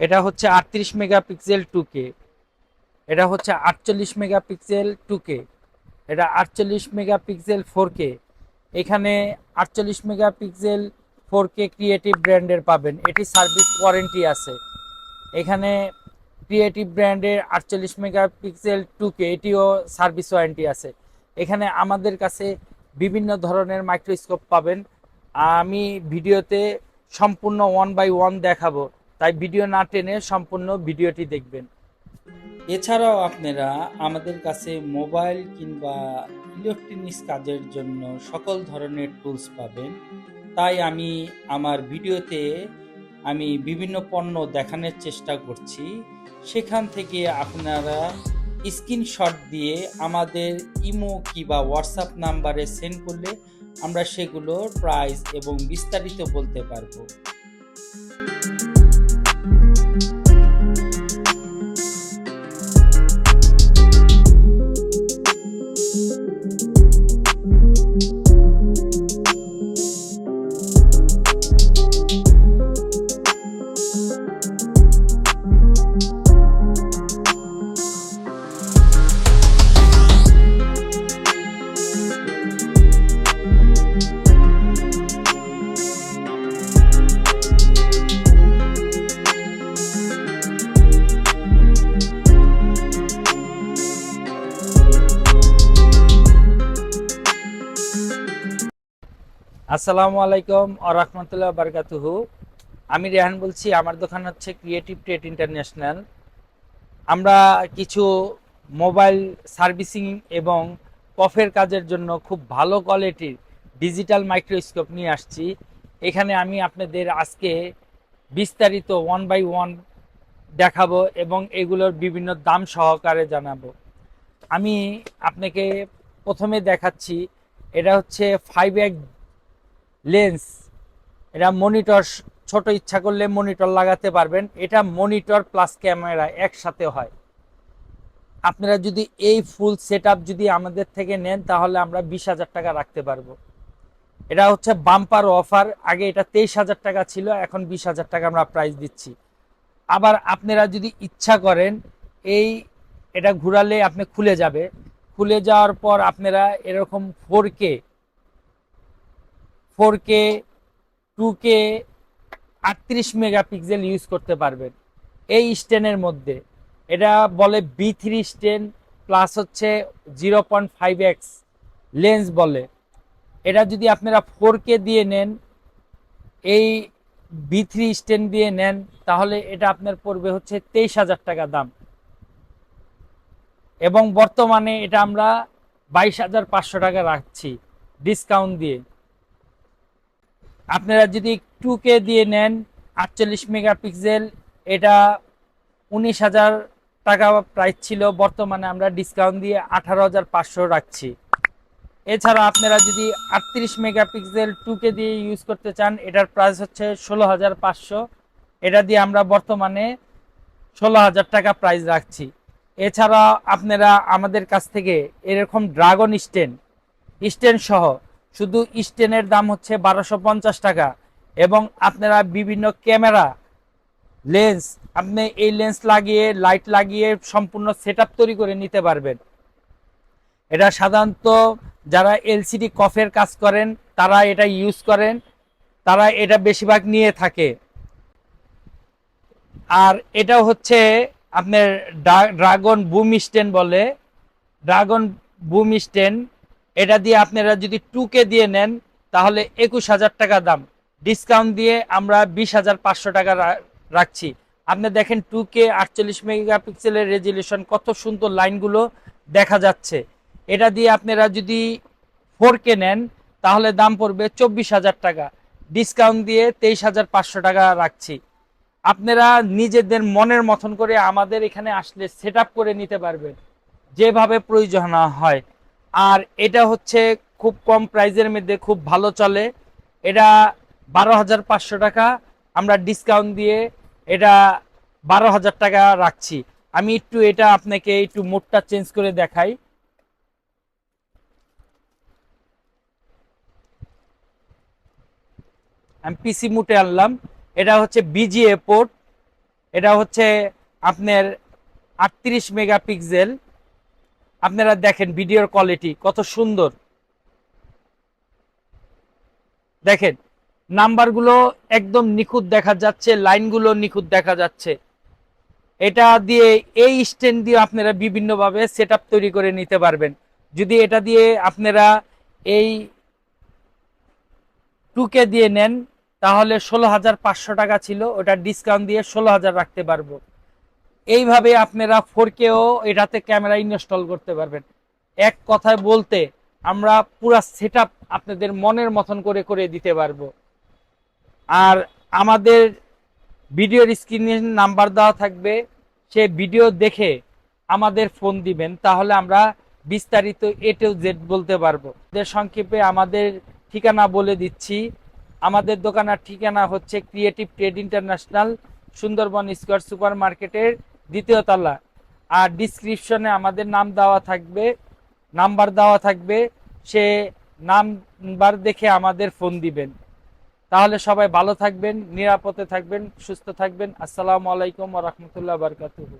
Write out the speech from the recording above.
এটা হচ্ছে আটত্রিশ মেগাপিক্সেল টু কে এটা হচ্ছে আটচল্লিশ মেগাপিক্সেল টু কে এটা আটচল্লিশ মেগাপিক্সেল ফোর কে এখানে আটচল্লিশ মেগাপিক্সেল ফোর কে ক্রিয়েটিভ ব্র্যান্ডের পাবেন। এটি সার্ভিস ওয়ারেন্টি আছে। এখানে ক্রিয়েটিভ ব্র্যান্ডের আটচল্লিশ মেগাপিক্সেল টু কে এটিও সার্ভিস ওয়ারেন্টি আছে। এখানে আমাদের কাছে বিভিন্ন ধরনের মাইক্রোস্কোপ পাবেন। আমি ভিডিওতে সম্পূর্ণ ওয়ান বাই ওয়ান দেখাবো। তাই ভিডিও না টেনে সম্পূর্ণ ভিডিওটি দেখবেন। এছাড়াও আপনারা আমাদের কাছে মোবাইল কিংবা ইলেকট্রনিক্স কাজের জন্য সকল ধরনের টুলস পাবেন। তাই আমি আমার ভিডিওতে আমি বিভিন্ন পণ্য দেখানোর চেষ্টা করছি। সেখান থেকে আপনারা স্ক্রিনশট দিয়ে আমাদের ইমো কিংবা হোয়াটসঅ্যাপ নাম্বারে সেন্ড করলে আমরা সেগুলোর প্রাইস এবং বিস্তারিত বলতে পারব। আসসালামু আলাইকুম আ রহমতুল্লাহ বারকাতুহু। আমি রেহান বলছি, আমার দোকান হচ্ছে ক্রিয়েটিভ ট্রেড ইন্টারন্যাশনাল আমরা কিছু মোবাইল সার্ভিসিং এবং কফের কাজের জন্য খুব ভালো কোয়ালিটির ডিজিটাল মাইক্রোস্কোপ নিয়ে আসছি। এখানে আমি আপনাদের আজকে বিস্তারিত ওয়ান বাই ওয়ান দেখাবো এবং এগুলোর বিভিন্ন দাম সহকারে জানাব। আমি আপনাকে প্রথমে দেখাচ্ছি, এটা হচ্ছে ফাইভ এক লেন্স। এটা মনিটর, ছোট ইচ্ছা করলে মনিটর লাগাতে পারবেন। এটা মনিটর প্লাস ক্যামেরা একসাথে হয়। আপনারা যদি এই ফুল সেট যদি আমাদের থেকে নেন, তাহলে আমরা বিশ হাজার টাকা রাখতে পারব। এটা হচ্ছে বাম্পার অফার। আগে এটা তেইশ হাজার টাকা ছিল, এখন বিশ হাজার টাকা আমরা প্রাইস দিচ্ছি। আবার আপনারা যদি ইচ্ছা করেন, এই এটা ঘুরালে আপনি খুলে যাবে। খুলে যাওয়ার পর আপনারা এরকম four K four K, two K, আটত্রিশ মেগাপিক্সেল ইউজ করতে পারবেন। এই স্টেনের মধ্যে। এটা বলে বি থ্রি স্টেন প্লাস হচ্ছে zero point five X lens বলে। এটা যদি আপনারা ফোর কে দিয়ে নেন, এই বি থ্রি স্টেন দিয়ে নেন, তাহলে এটা আপনার পড়বে হচ্ছে তেইশ হাজার টাকা দাম। এবং বর্তমানে এটা আমরা বাইশ হাজার পাঁচশো টাকা রাখছি ডিসকাউন্ট দিয়ে। আপনারা যদি টু কে দিয়ে নেন, আটচল্লিশ মেগাপিক্সেল, এটা উনিশ হাজার টাকা প্রাইস ছিল, বর্তমানে আমরা ডিসকাউন্ট দিয়ে আঠারো হাজার পাঁচশো রাখছি। এছাড়া আপনারা যদি আটত্রিশ মেগাপিক্সেল টু কে দিয়ে ইউজ করতে চান, এটার প্রাইস হচ্ছে ষোলো হাজার পাঁচশো। এটা দিয়ে আমরা বর্তমানে ষোলো হাজার টাকা প্রাইস রাখছি। এছাড়া আপনারা আমাদের কাছ থেকে এরকম ড্রাগন স্টেন স্টেন সহ শুধু স্টেনের দাম হচ্ছে বারোশো পঞ্চাশ টাকা এবং আপনারা বিভিন্ন ক্যামেরা, লেন্স, আপনি এই লেন্স লাগিয়ে, লাইট লাগিয়ে সম্পূর্ণ সেট তৈরি করে নিতে পারবেন। এটা সাধারণত যারা এলসিডি কফের কাজ করেন, তারা এটা ইউজ করেন, তারা এটা বেশিরভাগ নিয়ে থাকে। আর এটা হচ্ছে আপনার ড্রাগন বুম স্টেন বলে। ড্রাগন বুম স্টেন এটা দিয়ে আপনারা যদি টুকে দিয়ে নেন, তাহলে একুশ হাজার টাকা দাম। ডিসকাউন্ট দিয়ে আমরা বিশ হাজার পাঁচশো টাকা রাখছি। আপনি দেখেন টু কে আটচল্লিশ মেগাপিক্সেলের রেজুলেশন কত সুন্দর লাইনগুলো দেখা যাচ্ছে। এটা দিয়ে আপনারা যদি ফোর কে নেন, তাহলে দাম পড়বে চব্বিশ হাজার টাকা। ডিসকাউন্ট দিয়ে তেইশ হাজার পাঁচশো টাকা রাখছি। আপনারা নিজেদের মনের মতন করে আমাদের এখানে আসলে সেট করে নিতে পারবেন। যেভাবে প্রয়োজন হয়। আর এটা হচ্ছে খুব কম প্রাইজের মধ্যে, খুব ভালো চলে। এটা বারো হাজার পাঁচশো টাকা। আমরা ডিসকাউন্ট দিয়ে এটা বারো হাজার টাকা রাখছি। আমি একটু এটা আপনাকে একটু মোটটা চেঞ্জ করে দেখাই। আমি পিসি মুটে আনলাম। এটা হচ্ছে বিজিএ পোর্ট এটা হচ্ছে আপনার আটত্রিশ মেগাপিক্সেল। আপনারা দেখেন ভিডিওর কোয়ালিটি কত সুন্দর। দেখেন, নাম্বারগুলো একদম নিখুঁত দেখা যাচ্ছে, লাইনগুলো নিখুঁত দেখা যাচ্ছে। এটা দিয়ে, এই স্ট্যান্ড দিয়ে আপনারা বিভিন্নভাবে সেট তৈরি করে নিতে পারবেন। যদি এটা দিয়ে আপনারা এই টুকে দিয়ে নেন, তাহলে ষোলো হাজার পাঁচশো টাকা ছিল, ওটা ডিসকাউন্ট দিয়ে ষোলো হাজার রাখতে পারব। এইভাবে আপনারা ফোর কেও এটাতে ক্যামেরা ইনস্টল করতে পারবেন। এক কথায় বলতে, আমরা পুরো সেট আপনাদের মনের মতন করে করে দিতে পারব। আর আমাদের ভিডিওর স্ক্রিনে নাম্বার দেওয়া থাকবে, সে ভিডিও দেখে আমাদের ফোন দিবেন, তাহলে আমরা বিস্তারিত এ টু জেড বলতে পারব। সংক্ষেপে আমাদের ঠিকানা বলে দিচ্ছি। আমাদের দোকানের ঠিকানা হচ্ছে creative trade international Sundarban square super মার্কেটের দ্বিতীয় তলা। আর ডিসক্রিপশনে আমাদের নাম দেওয়া থাকবে নাম্বার দেওয়া থাকবে, সে নাম্বার দেখে আমাদের ফোন দিবেন। তাহলে সবাই ভালো থাকবেন, নিরাপদে থাকবেন, সুস্থ থাকবেন। আসসালামু আলাইকুম রহমতুল্লাহ বারকাতুহু।